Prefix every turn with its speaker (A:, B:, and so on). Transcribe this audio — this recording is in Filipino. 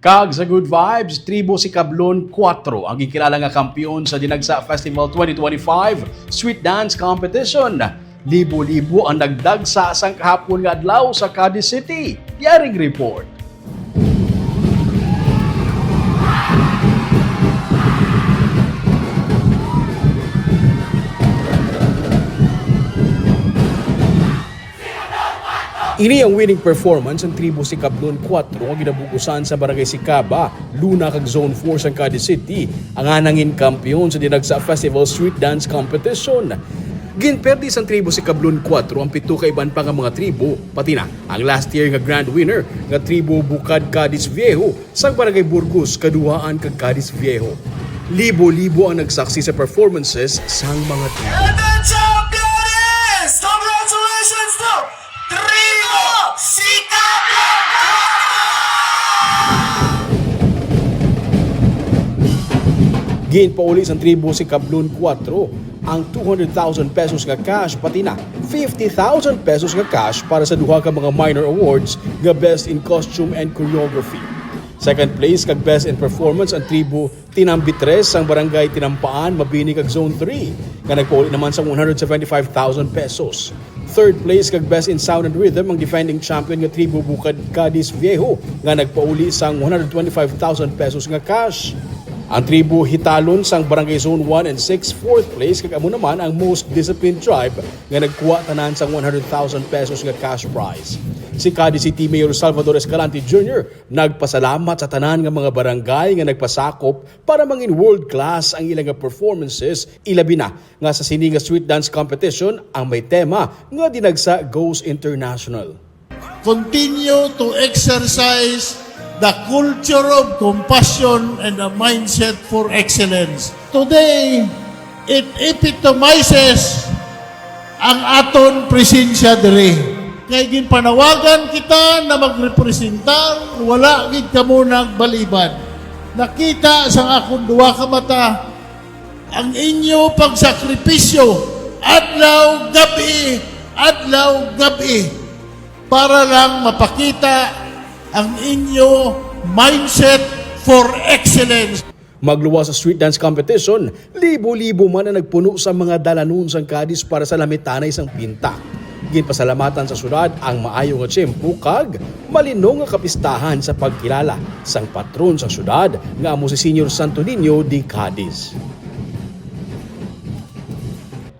A: Kag sa Good Vibes, tribo si Kablon 4 ang gikilala nga kampiyon sa Dinagsa Festival 2025 Sweet Dance Competition. Libo-libo ang nagdagsa sang kahapon nga adlaw sa Cadiz City. Yaring report. Ini ang winning performance ng tribo si Kablon 4 ang ginabukusan sa Barangay Sikaba, Luna kag Zone 4 sa Cadiz City, ang anangin kampiyon sa Dinagsa Festival Street Dance Competition. Ginperdi sang tribo si Kablon 4 ang pito ka iban pa nga mga tribo, pati na ang last year nga grand winner nga tribo Bukad Cadiz Viejo sa Barangay Burgos, Kaduhaan kag Cadiz Viejo. Libo-libo ang nagsaksi sa performances sang mga tribo. Gin pauli sa tribo si Kablon 4 ang 200,000 pesos nga cash pati na 50,000 pesos nga cash para sa duha ka mga minor awards nga Best in Costume and Choreography. Second place kag Best in Performance ang tribo Tinambi 3 ang barangay Tinampaan Mabini kag Zone 3 nga nagpauli naman sa 175,000 pesos. Third place kag Best in Sound and Rhythm ang defending champion nga tribo Bukad Cadiz Viejo nga nagpauli sang 125,000 pesos nga cash. Ang tribo Hitalon sang Barangay Zone 1 and 6 fourth place kag amo naman ang most disciplined tribe nga nagkuha tanan sang 100,000 pesos nga cash prize. Si Cadiz City Mayor Salvador Escalante Jr. nagpasalamat sa tanan nga mga barangay nga nagpasakop para mangin world class ang ilang performances ilabi na nga sa sini nga street dance competition ang may tema nga dinagsa Goes International.
B: continue to exercise the culture of compassion and a mindset for excellence. Today, it epitomizes ang aton presensya dire. Kaya ginpanawagan kita na magrepresentar, wala gid kamo nagbaliban. Nakita sa akong duwa ka mata ang inyo pagsakripisyo adlaw gabi adlaw gabi para lang mapakita ang inyo mindset for excellence.
A: Magluwa sa street dance competition, libo-libo man ang nagpuno sa mga dalanon sang Cadiz para sa lamitanay sang pinta. Ginpasalamatan sa syudad ang maayo nga tiyempo kag malinong nga kapistahan sa pagkilala sang patron sa syudad nga amo si Senior Santo Niño de Cadiz.